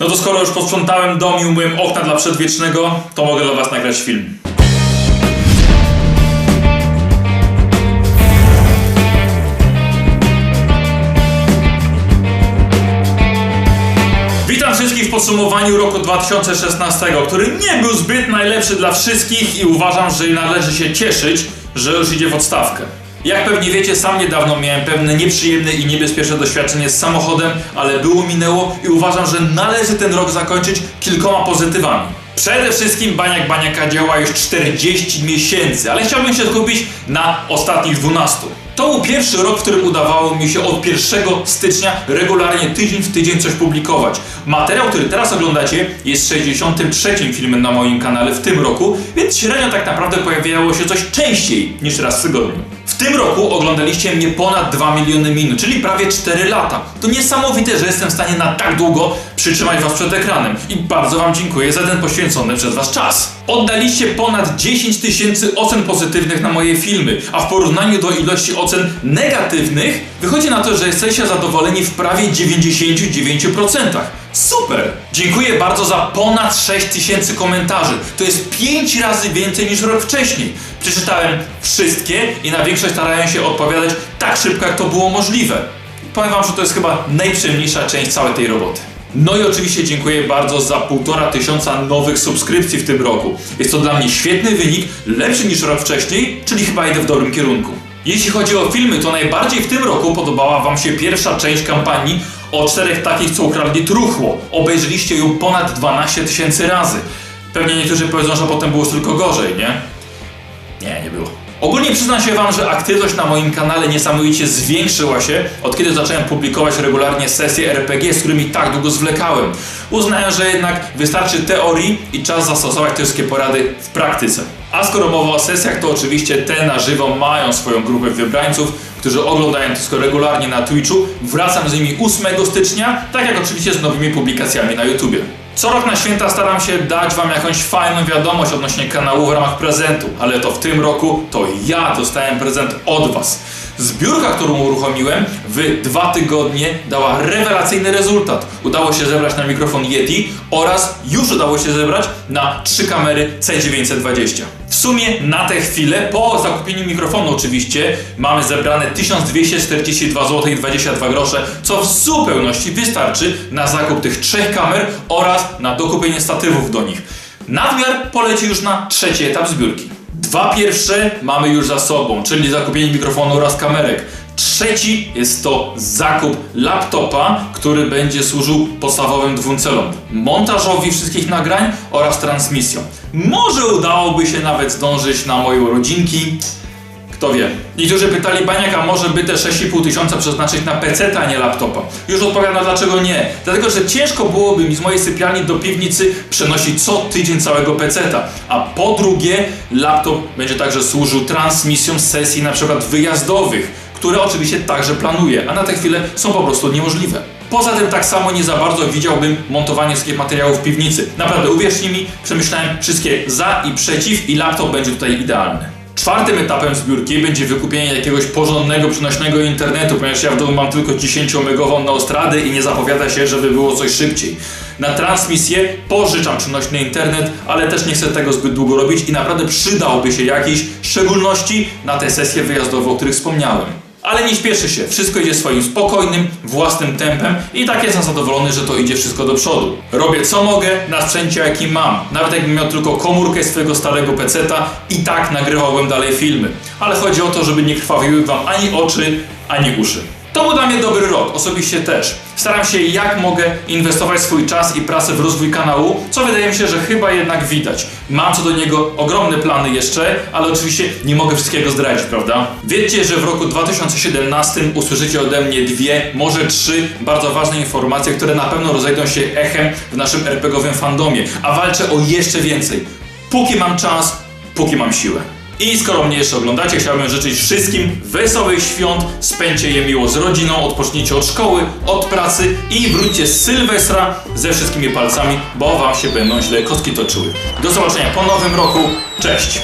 No to skoro już posprzątałem dom i umyłem okna dla przedwiecznego, to mogę dla was nagrać film. Witam wszystkich w podsumowaniu roku 2016, który nie był zbyt najlepszy dla wszystkich i uważam, że należy się cieszyć, że już idzie w odstawkę. Jak pewnie wiecie, sam niedawno miałem pewne nieprzyjemne i niebezpieczne doświadczenie z samochodem, ale było minęło i uważam, że należy ten rok zakończyć kilkoma pozytywami. Przede wszystkim Baniak Baniaka działa już 40 miesięcy, ale chciałbym się skupić na ostatnich 12. To był pierwszy rok, w którym udawało mi się od 1 stycznia regularnie tydzień w tydzień coś publikować. Materiał, który teraz oglądacie jest 63 filmem na moim kanale w tym roku, więc średnio tak naprawdę pojawiało się coś częściej niż raz w tygodniu. W tym roku oglądaliście mnie ponad 2 miliony minut, czyli prawie 4 lata. To niesamowite, że jestem w stanie na tak długo przytrzymać was przed ekranem i bardzo wam dziękuję za ten poświęcony przez was czas. Oddaliście ponad 10 tysięcy ocen pozytywnych na moje filmy, a w porównaniu do ilości ocen negatywnych wychodzi na to, że jesteście zadowoleni w prawie 99%. Super! Dziękuję bardzo za ponad 6 tysięcy komentarzy. To jest 5 razy więcej niż rok wcześniej. Przeczytałem wszystkie i na większość starałem się odpowiadać tak szybko, jak to było możliwe. Powiem wam, że to jest chyba najprzyjemniejsza część całej tej roboty. No i oczywiście dziękuję bardzo za półtora tysiąca nowych subskrypcji w tym roku. Jest to dla mnie świetny wynik, lepszy niż rok wcześniej, czyli chyba idę w dobrym kierunku. Jeśli chodzi o filmy, to najbardziej w tym roku podobała Wam się pierwsza część kampanii o czterech takich, co ukradli truchło. Obejrzeliście ją ponad 12 tysięcy razy. Pewnie niektórzy powiedzą, że potem było tylko gorzej, nie? Nie, nie było. Ogólnie przyznam się Wam, że aktywność na moim kanale niesamowicie zwiększyła się, od kiedy zacząłem publikować regularnie sesje RPG, z którymi tak długo zwlekałem. Uznałem, że jednak wystarczy teorii i czas zastosować te wszystkie porady w praktyce. A skoro mowa o sesjach, to oczywiście te na żywo mają swoją grupę wybrańców, którzy oglądają to wszystko regularnie na Twitchu. Wracam z nimi 8 stycznia, tak jak oczywiście z nowymi publikacjami na YouTubie. Co rok na święta staram się dać Wam jakąś fajną wiadomość odnośnie kanału w ramach prezentu, ale to w tym roku to ja dostałem prezent od Was. Zbiórka, którą uruchomiłem w dwa tygodnie dała rewelacyjny rezultat. Udało się zebrać na mikrofon Yeti oraz już udało się zebrać na trzy kamery C920. Sumie na tę chwilę, po zakupieniu mikrofonu oczywiście, mamy zebrane 1242 zł i 22 grosze, co w zupełności wystarczy na zakup tych trzech kamer oraz na dokupienie statywów do nich. Nadmiar poleci już na trzeci etap zbiórki. Dwa pierwsze mamy już za sobą, czyli zakupienie mikrofonu oraz kamerek. Trzeci jest to zakup laptopa, który będzie służył podstawowym dwóm celom: montażowi wszystkich nagrań oraz transmisją. Może udałoby się nawet zdążyć na moje urodzinki. Kto wie. Niektórzy pytali Baniaka, może by te 6,5 tysiąca przeznaczyć na PC, a nie laptopa. Już odpowiadam dlaczego nie. Dlatego, że ciężko byłoby mi z mojej sypialni do piwnicy przenosić co tydzień całego PC-ta. A po drugie, laptop będzie także służył transmisją sesji na przykład wyjazdowych, które oczywiście także planuję, a na tę chwilę są po prostu niemożliwe. Poza tym tak samo nie za bardzo widziałbym montowanie wszystkich materiałów w piwnicy. Naprawdę, uwierzcie mi, przemyślałem wszystkie za i przeciw i laptop będzie tutaj idealny. Czwartym etapem zbiórki będzie wykupienie jakiegoś porządnego, przenośnego internetu, ponieważ ja w domu mam tylko 10-megową neostradę i nie zapowiada się, żeby było coś szybciej. Na transmisję pożyczam przenośny internet, ale też nie chcę tego zbyt długo robić i naprawdę przydałby się jakiś, w szczególności na te sesje wyjazdowe, o których wspomniałem. Ale nie śpieszy się, wszystko idzie swoim spokojnym, własnym tempem i tak jestem zadowolony, że to idzie wszystko do przodu. Robię co mogę na sprzęcie jaki mam. Nawet jakbym miał tylko komórkę swojego starego peceta i tak nagrywałbym dalej filmy. Ale chodzi o to, żeby nie krwawiły wam ani oczy, ani uszy. To był dla mnie dobry rok, osobiście też. Staram się jak mogę inwestować swój czas i pracę w rozwój kanału, co wydaje mi się, że chyba jednak widać. Mam co do niego ogromne plany jeszcze, ale oczywiście nie mogę wszystkiego zdradzić, prawda? Wiecie, że w roku 2017 usłyszycie ode mnie dwie, może trzy bardzo ważne informacje, które na pewno rozejdą się echem w naszym RPGowym fandomie, a walczę o jeszcze więcej. Póki mam czas, póki mam siłę. I skoro mnie jeszcze oglądacie, chciałbym życzyć wszystkim wesołych świąt, spędźcie je miło z rodziną, odpocznijcie od szkoły, od pracy i wróćcie z Sylwestra ze wszystkimi palcami, bo wam się będą źle kostki toczyły. Do zobaczenia po nowym roku, cześć!